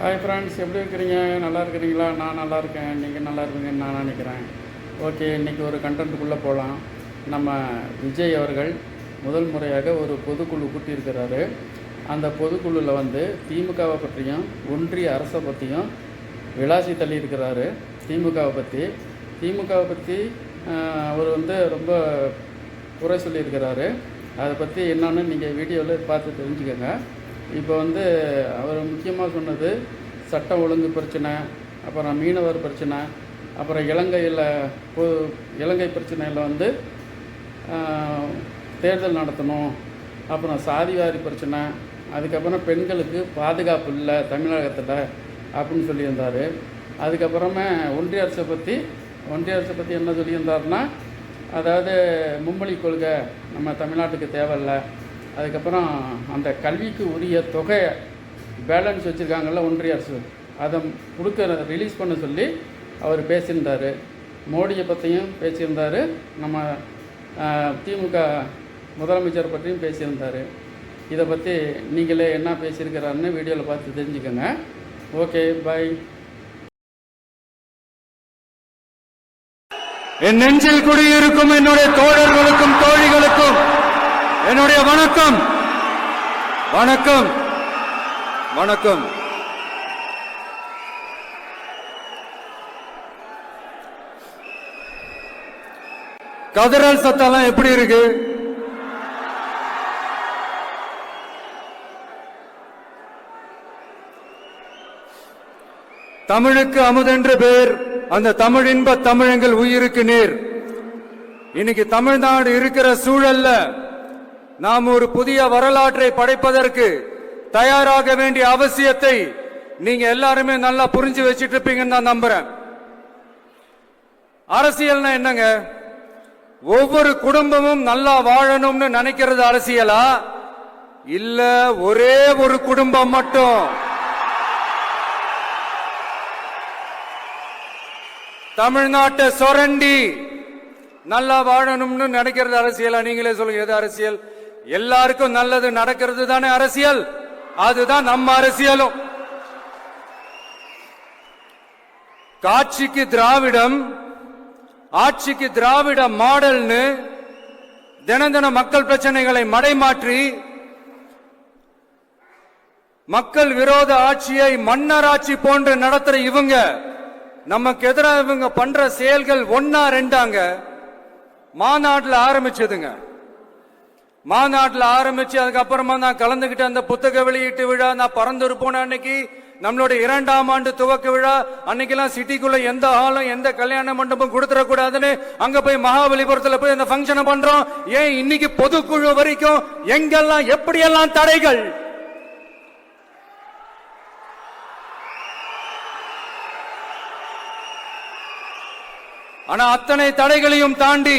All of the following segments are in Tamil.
ஹாய் ஃப்ரெண்ட்ஸ் எப்படி இருக்கிறீங்க? நல்லா இருக்கிறீங்களா? நான் நல்லா இருக்கேன். நீங்கள் நல்லா இருப்பீங்கன்னு நான் நினைக்கிறேன். ஓகே இன்றைக்கி ஒரு கண்டென்ட்டுக்குள்ளே போகலாம் நம்ம விஜய் அவர்கள் முதல் முறையாக ஒரு பொதுக்குழு கூட்டியிருக்கிறாரு. அந்த பொதுக்குழுவில் வந்து திமுகவை பற்றியும் ஒன்றிய அரசை பற்றியும் விளாசி தள்ளியிருக்கிறாரு திமுகவை பற்றி திமுகவை பற்றி அவர் வந்து ரொம்ப குறை சொல்லியிருக்கிறாரு. அதை பற்றி என்னென்னு நீங்கள் வீடியோவில் பார்த்து தெரிஞ்சுக்கோங்க. இப்போ வந்து அவர் முக்கியமாக சொன்னது சட்ட ஒழுங்கு பிரச்சனை அப்புறம் மீனவர் பிரச்சனை அப்புறம் இலங்கையில் இலங்கை பிரச்சனையில் வந்து தேர்தல் நடத்தணும் அப்புறம் சாதிவாரி பிரச்சனை அதுக்கப்புறம் பெண்களுக்கு பாதுகாப்பு இல்லை தமிழகத்தில் அப்படின்னு சொல்லியிருந்தார். அதுக்கப்புறமே ஒன்றிய அரசை பற்றி ஒன்றிய அரசை பற்றி என்ன சொல்லியிருந்தாருன்னா அதாவது மும்மொழி கொள்கை நம்ம தமிழ்நாட்டுக்கு தேவையில்லை. அதுக்கப்புறம் அந்த கல்விக்கு உரிய தொகை பேலன்ஸ் வச்சுருக்காங்கல்ல ஒன்றிய அரசு. அதை கொடுக்க ரிலீஸ் பண்ண சொல்லி அவர் பேசியிருந்தார். மோடியை பற்றியும் பேசியிருந்தார். நம்ம திமுக முதலமைச்சர் பற்றியும் பேசியிருந்தார். இதை பற்றி நீங்களே என்ன பேசியிருக்கிறாருன்னு வீடியோவில் பார்த்து தெரிஞ்சுக்கோங்க. ஓகே பாய் என் நெஞ்சில் குடியிருக்கும் என்னுடைய தோழர்களுக்கும் தோழிகளுக்கும் என்னுடைய வணக்கம். வணக்கம். வணக்கம். கதிரல் சத்தம்லாம் எப்படி இருக்கு? தமிழுக்கு அமுதென்று பேர் அந்த தமிழ் இன்ப தமிழங்கள் உயிருக்கு நேர். இன்னைக்கு தமிழ்நாடு இருக்கிற சூழல்ல நாம் ஒரு புதிய வரலாற்றை படைப்பதற்கு தயாராக வேண்டிய அவசியத்தை நீங்க எல்லாருமே நல்லா புரிஞ்சு வச்சுட்டு இருப்பீங்கன்னு நான் நம்புறேன். அரசியல்னா என்னங்க? ஒவ்வொரு குடும்பமும் நல்லா வாழணும்னு நினைக்கிறது அரசியலா? இல்ல ஒரே ஒரு குடும்பம் மட்டும்? தமிழ்நாட்டை சொரண்டி நல்லா வாழணும்னு நினைக்கிறது அரசியலா? நீங்களே சொல்லுங்க எது அரசியல்? எல்லாருக்கும் நல்லது நடக்கிறது தானே அரசியல்? அதுதான் நம்ம அரசியலும். காட்சிக்கு திராவிடம் ஆட்சிக்கு திராவிட மாடல்னு தின தின மக்கள் பிரச்சனைகளை மடைமாற்றி மக்கள் விரோத ஆட்சியை மன்னராட்சி போன்று நடத்துற இவங்க நமக்கு எதிராக இவங்க பண்ற செயல்கள் ஒன்னா ரெண்டாங்க மாநாட்டில் ஆரம்பிச்சதுங்க. மாநாட்டில் ஆரம்பிச்சு அதுக்கப்புறமா நான் கலந்துகிட்ட அந்த புத்தக வெளியீட்டு விழா நான் பறந்துரு போன அன்னைக்கு நம்மளுடைய இரண்டாம் ஆண்டு துவக்க விழா அன்னைக்கெல்லாம் சிட்டிக்குள்ள எந்த ஹாலும் எந்த கல்யாண மண்டபம் கொடுத்துடக்கூடாதுன்னு அங்க போய் மகாபலிபுரத்துல போய் அந்த ஃபங்க்ஷனை பண்றோம். ஏன் இன்னைக்கு பொதுக்குழு வரைக்கும் எங்கெல்லாம் எப்படியெல்லாம் தடைகள்? ஆனா அத்தனை தடைகளையும் தாண்டி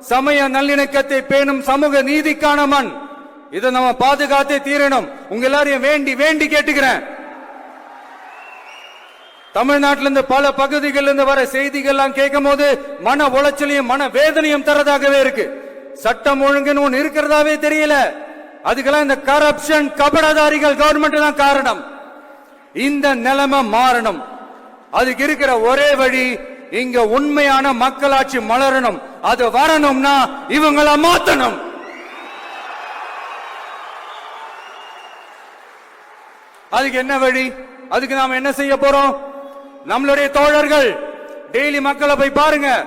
சமய நல்லிணக்கத்தை பேணும் சமூக நீதிக்கான மண். இதை நம்ம பாதுகாத்தே தீரணும். உங்க எல்லாரையும் வேண்டி வேண்டி கேட்டுக்கிறேன். தமிழ்நாட்டில இருந்து பல பகுதிகளில் இருந்து வர செய்திகள் எல்லாம் கேட்கும் போது மன உளைச்சலையும் மன வேதனையும் தரதாகவே இருக்கு. சட்டம் ஒழுங்குன்னு ஒண்ணு இருக்கிறதாவே தெரியல. அதுக்கெல்லாம் இந்த கரப்ஷன் கபடதாரிகள் கவர்மெண்ட் தான் காரணம். இந்த நிலைமை மாறணும். அதுக்கு இருக்கிற ஒரே வழி இங்க உண்மையான மக்களாட்சி மலரணும். அது வரணும்னா இவங்கள மாத்தணும். அதுக்கு என்ன வழி? அதுக்கு நாம என்ன செய்ய போறோம்? நம்மளுடைய தோழர்கள் டெய்லி மக்களை போய் பாருங்க.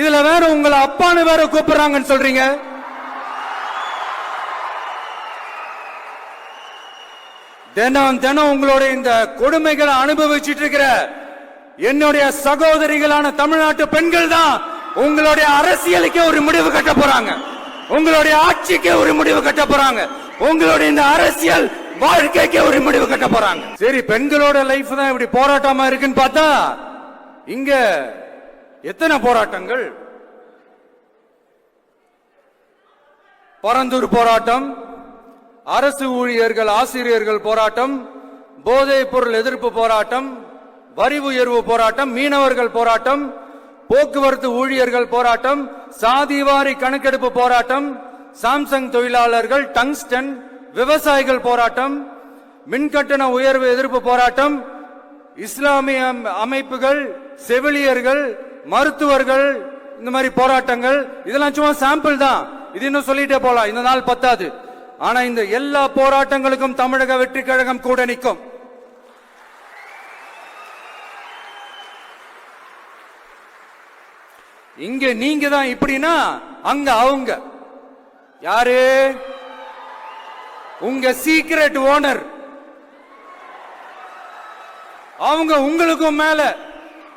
இதுல வேற உங்களை அப்பான்னு வேற கூப்பிடுறாங்கன்னு சொல்றீங்க. தினம் தினம் உங்களுடைய இந்த கொடுமைகளை அனுபவிச்சுட்டு இருக்கிற என்னுடைய சகோதரிகளான தமிழ்நாட்டு பெண்கள் தான் உங்களுடைய அரசியலுக்கே ஒரு முடிவு கட்ட போறாங்க. உங்களுடைய ஆட்சிக்கே ஒரு முடிவு கட்ட போறாங்க. உங்களுடைய இந்த அரசியல் வாழ்க்கைக்கே ஒரு முடிவு கட்ட போறாங்க. சரி பெண்களோட லைஃப் தான் இப்படி போராட்டமா இருக்குன்னு பார்த்தா இங்க எத்தனை போராட்டங்கள்? பரந்தூர் போராட்டம் அரசு ஊழியர்கள் ஆசிரியர்கள் போராட்டம் போதைப் பொருள் எதிர்ப்பு போராட்டம் வரி உயர்வு போராட்டம் மீனவர்கள் போராட்டம் போக்குவரத்து ஊழியர்கள் போராட்டம் சாதிவாரி கணக்கெடுப்பு போராட்டம் சாம்சங் தொழிலாளர்கள் டங்ஸ்டன் விவசாயிகள் போராட்டம் மின்கட்டண உயர்வு எதிர்ப்பு போராட்டம் இஸ்லாமிய அம்- அமைப்புகள் செவிலியர்கள் மருத்துவர்கள் இந்த மாதிரி போராட்டங்கள் இதெல்லாம் சும்மா சாம்பிள் தான். இது இன்னும் சொல்லிட்டே போலாம். இந்த நாள் பத்தாது. ஆனா இந்த எல்லா போராட்டங்களுக்கும் தமிழக வெற்றி கழகம் கூட நிற்கும். இங்க நீங்க தான் இப்படின்னா அங்க அவங்க. யாரு? உங்க சீக்ரெட் ஓனர் அவங்க உங்களுக்கும் மேல.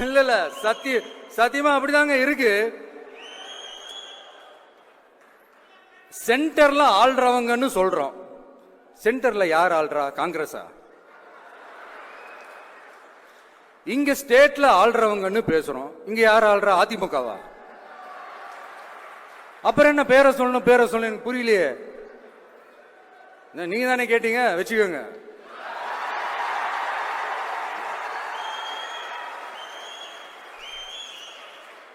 இல்ல இல்ல சத்திய சத்தியமா அப்படிதாங்க இருக்கு. சென்டர்ல ஆள்றவங்கன்னு சொல்றோம். சென்டர்ல யார் ஆள்றா காங்கிரஸா? இங்க ஸ்டேட்ல ஆள்றவங்கன்னு பேசுறோம். இங்க யார் ஆள்றா அதிமுகவா? அப்புறம் என்ன பேரை சொல்லணும் பேரை சொல்லணும் எனக்கு புரியலையே. நீங்க தானே கேட்டீங்க வச்சுக்கோங்க.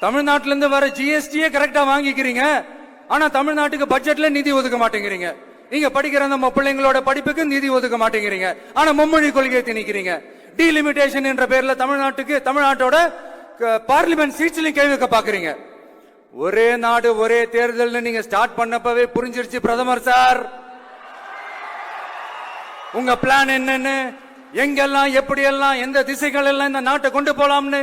தமிழ்நாட்டில இருந்து வர ஜிஎஸ்டியே கரெக்டா வாங்கிக்கிறீங்க. ஆனா தமிழ்நாட்டுக்கு பட்ஜெட்ல நிதி ஒதுக்க மாட்டேங்கிறீங்க. நீங்க படிக்கிற நம்ம பிள்ளைங்களோட படிப்புக்கு நிதி ஒதுக்க மாட்டேங்கிறீங்க. ஆனா மும்மொழி கொள்கையை திணிக்கிறீங்க. டீலிமிட்டேஷன் என்ற பேர்ல தமிழ்நாட்டுக்கு தமிழ்நாட்டோட பார்லிமெண்ட் சீட்ஸ்லயும் கேள்வி பாக்குறீங்க. ஒரே நாடு ஒரே தேர்தல்னு நீங்க ஸ்டார்ட் பண்ணப்பவே புரிஞ்சிருச்சு பிரதமர் சார். உங்க பிளான் என்னன்னு? எங்கெல்லாம் எப்படியெல்லாம் எந்த திசைகள் எல்லாம் இந்த நாட்டை கொண்டு போலாம்னு?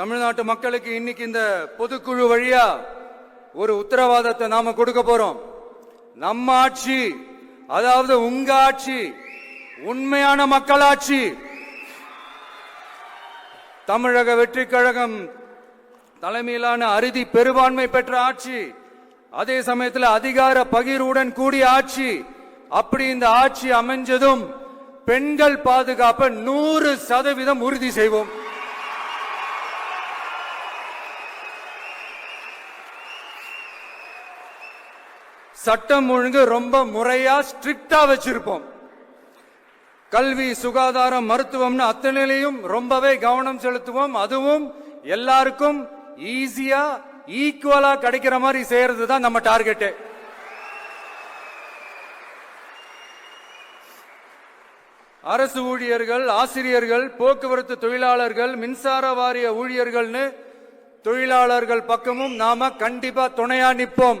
தமிழ்நாட்டு மக்களுக்கு இன்னைக்கு இந்த பொதுக்குழு வழியா ஒரு உத்தரவாதத்தை நாம கொடுக்க போறோம். நம்ம ஆட்சி அதாவது உங்க ஆட்சி உண்மையான மக்களாட்சி. தமிழக வெற்றி கழகம் தலைமையிலான அறுதி பெரும்பான்மை பெற்ற ஆட்சி அதே சமயத்தில் அதிகார பகிர்வுடன் கூடிய ஆட்சி. அப்படி இந்த ஆட்சி அமைஞ்சதும் பெண்கள் பாதுகாப்பை நூறு சதவீதம் உறுதி செய்வோம். சட்டம் ஒழுங்கு ரொம்ப முறையா ஸ்ட்ரிக்டா வச்சிருப்போம். கல்வி சுகாதாரம் மருத்துவம்னு அத்தனையிலையும் ரொம்பவே கவனம் செலுத்துவோம். அதுவும் எல்லாருக்கும் ஈஸியா ஈக்குவலா கிடைக்கிற மாதிரி செய்யறது தான் நம்ம டார்கெட்டு அரசு ஊழியர்கள் ஆசிரியர்கள் போக்குவரத்து தொழிலாளர்கள் மின்சார வாரிய ஊழியர்கள்னு தொழிலாளர்கள் பக்கமும் நாம கண்டிப்பா துணையா நிற்போம்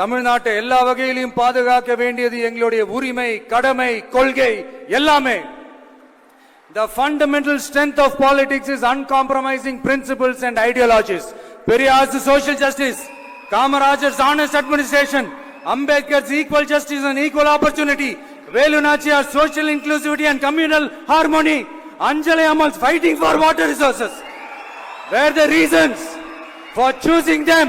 தமிழ்நாட்டை எல்லா வகையிலும் பாதுகாக்க வேண்டியது எங்களுடைய உரிமை கடமை கொள்கை எல்லாமே The fundamental strength of politics is uncompromising principles and ideologies. Periyar's social justice, Kamaraj's honest administration, Ambedkar's equal justice and equal opportunity, Velu Nachiar's social inclusivity and communal harmony, Anjali Amal's fighting for water resources were the reasons for choosing them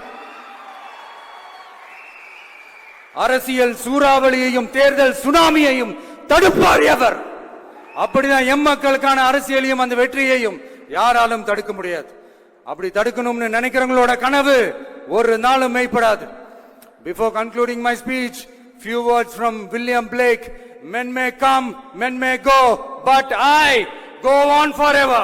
அரசியல் சூறாவளியையும் தேர்தல் சுனாமியையும் தடுப்பார் எவர் அப்படிதான் எம் மக்களுக்கான அரசியலையும் அந்த வெற்றியையும் யாராலும் தடுக்க முடியாது. அப்படி தடுக்கணும்னு நினைக்கிறவங்களோட கனவு ஒரு நாளும் மெய்ப்படாது. Before concluding my speech few words from William Blake. Men may come men may go but I go on forever.